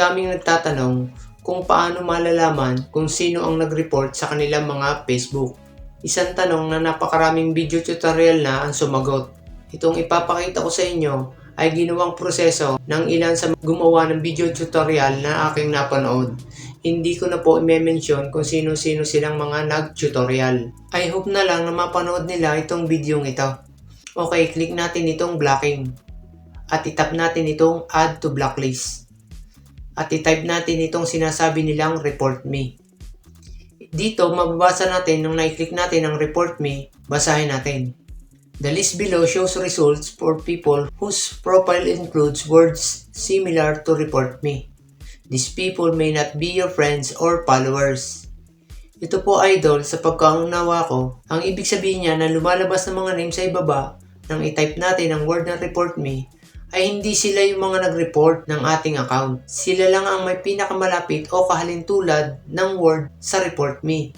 daming nagtatanong kung paano malalaman kung sino ang nag-report sa kanilang mga Facebook. Isang tanong na napakaraming video tutorial na ang sumagot. Itong ipapakita ko sa inyo ay ginawang proseso ng ilan sa gumawa ng video tutorial na aking napanood. Hindi ko na po i-mention kung sino-sino silang mga nag-tutorial. I hope na lang na mapanood nila itong video ito. Okay, click natin itong blocking. At itap natin itong add to blacklist. At itype natin itong sinasabi nilang report me. Dito, mababasa natin nung na-click natin ang report me, basahin natin. The list below shows results for people whose profile includes words similar to report me. These people may not be your friends or followers. Ito po idol sa pagkaunawa ko, ang ibig sabihin niya na lumalabas ng mga name sa ibaba nang i-type natin ang word na report me ay hindi sila yung mga nag-report ng ating account. Sila lang ang may pinakamalapit o kahalintulad ng word sa report me.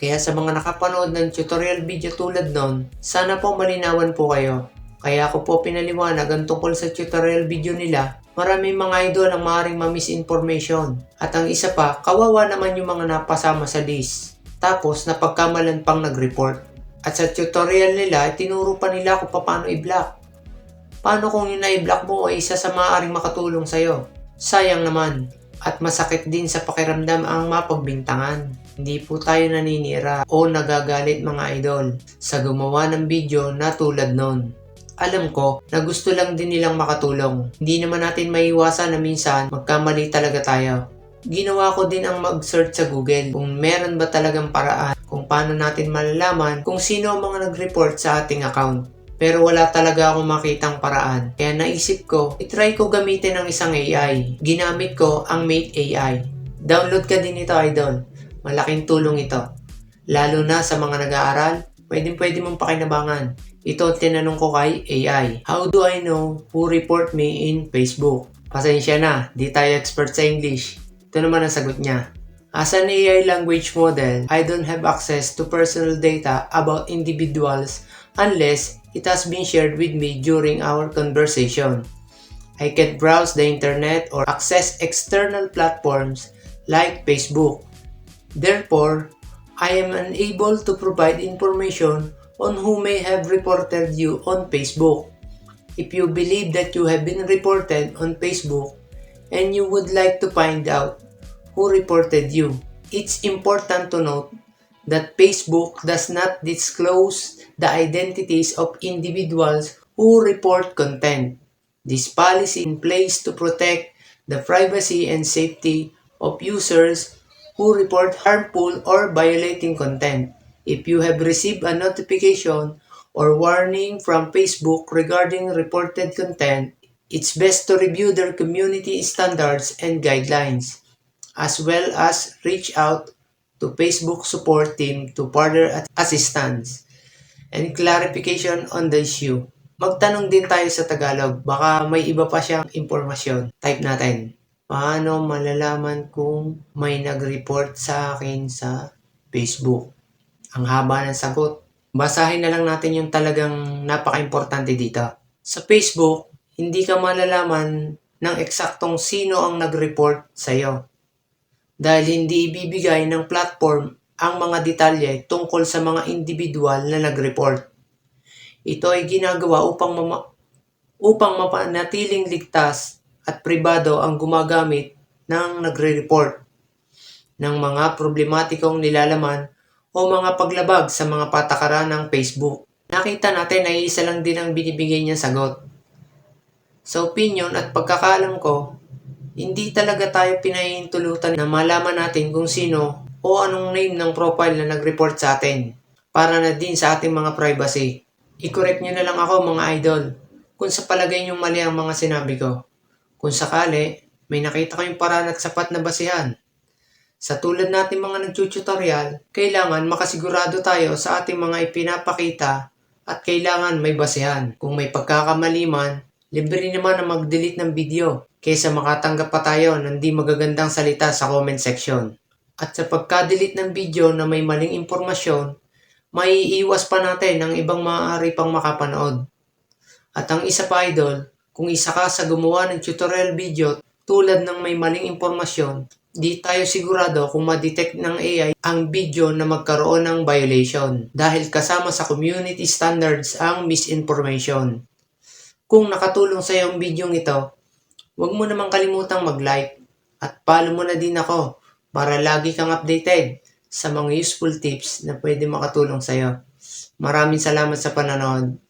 Kaya sa mga nakapanood ng tutorial video tulad nun, sana po malinawan po kayo. Kaya ako po pinaliwanag ang tungkol sa tutorial video nila. Maraming mga idol ang maaaring ma-misinformation. At ang isa pa, kawawa naman yung mga napasama sa list. Tapos napagkamalan pang nag-report. At sa tutorial nila, tinuro pa nila kung paano i-block. Paano kung yung na-block mo ay isa sa maaaring makatulong sa'yo? Sayang naman. At masakit din sa pakiramdam ang mapagbintangan. Hindi po tayo naninira o nagagalit mga idol sa gumawa ng video na tulad nun. Alam ko na gusto lang din nilang makatulong. Hindi naman natin maiwasan na minsan magkamali talaga tayo. Ginawa ko din ang mag-search sa Google kung meron ba talagang paraan kung paano natin malalaman kung sino ang mga nag-report sa ating account. Pero wala talaga akong makitang paraan. Kaya naisip ko, itry ko gamitin ng isang AI. Ginamit ko ang Mate AI. Download ka din ito, idol. Malaking tulong ito. Lalo na sa mga nag-aaral, pwedeng pwede mong pakinabangan. Ito ang tinanong ko kay AI. How do I know who report me in Facebook? Pasensya na, di tayo expert sa English. Ito naman ang sagot niya. As an AI language model, I don't have access to personal data about individuals unless it has been shared with me during our conversation. I can browse the internet or access external platforms like Facebook. Therefore, I am unable to provide information on who may have reported you on Facebook. If you believe that you have been reported on Facebook and you would like to find out who reported you, it's important to note that Facebook does not disclose the identities of individuals who report content. This policy in place to protect the privacy and safety of users who report harmful or violating content. If you have received a notification or warning from Facebook regarding reported content, it's best to review their community standards and guidelines, as well as reach out to Facebook support team to further assistance and clarification on the issue. Magtanong din tayo sa Tagalog, baka may iba pa siyang impormasyon. Type natin. Paano malalaman kung may nag-report sa akin sa Facebook? Ang haba ng sagot. Basahin na lang natin yung talagang napaka-importante dito. Sa Facebook, hindi ka malalaman ng eksaktong sino ang nag-report sa'yo. Dahil hindi ibibigay ng platform ang mga detalye tungkol sa mga individual na nag-report. Ito ay ginagawa upang mama- upang mapanatiling ligtas at pribado ang gumagamit ng nagre-report ng mga problematikong nilalaman o mga paglabag sa mga patakaran ng Facebook. Nakita natin na isa lang din ang binibigay niya sagot. Sa opinion at pagkakaalam ko, hindi talaga tayo pinahihintulutan na malaman natin kung sino o anong name ng profile na nag-report sa atin para na din sa ating mga privacy. I-correct nyo na lang ako mga idol kung sa palagay nyo mali ang mga sinabi ko. Kung sakali, may nakita kayong paraan at sapat na basihan. Sa tulad natin mga nag-tutorial, kailangan makasigurado tayo sa ating mga ipinapakita at kailangan may basihan. Kung may pagkakamali man, libre naman na mag-delete ng video kaysa makatanggap pa tayo ng di magagandang salita sa comment section. At sa pagka-delete ng video na may maling impormasyon, maiiwas pa natin ang ibang maaari pang makapanood. At ang isa pa idol, kung isa ka sa gumawa ng tutorial video tulad ng may maling impormasyon, di tayo sigurado kung ma-detect ng AI ang video na magkaroon ng violation dahil kasama sa community standards ang misinformation. Kung nakatulong sa iyo ang video ito, huwag mo namang kalimutang mag-like at follow mo na din ako para lagi kang updated sa mga useful tips na pwede makatulong sa iyo. Maraming salamat sa panonood.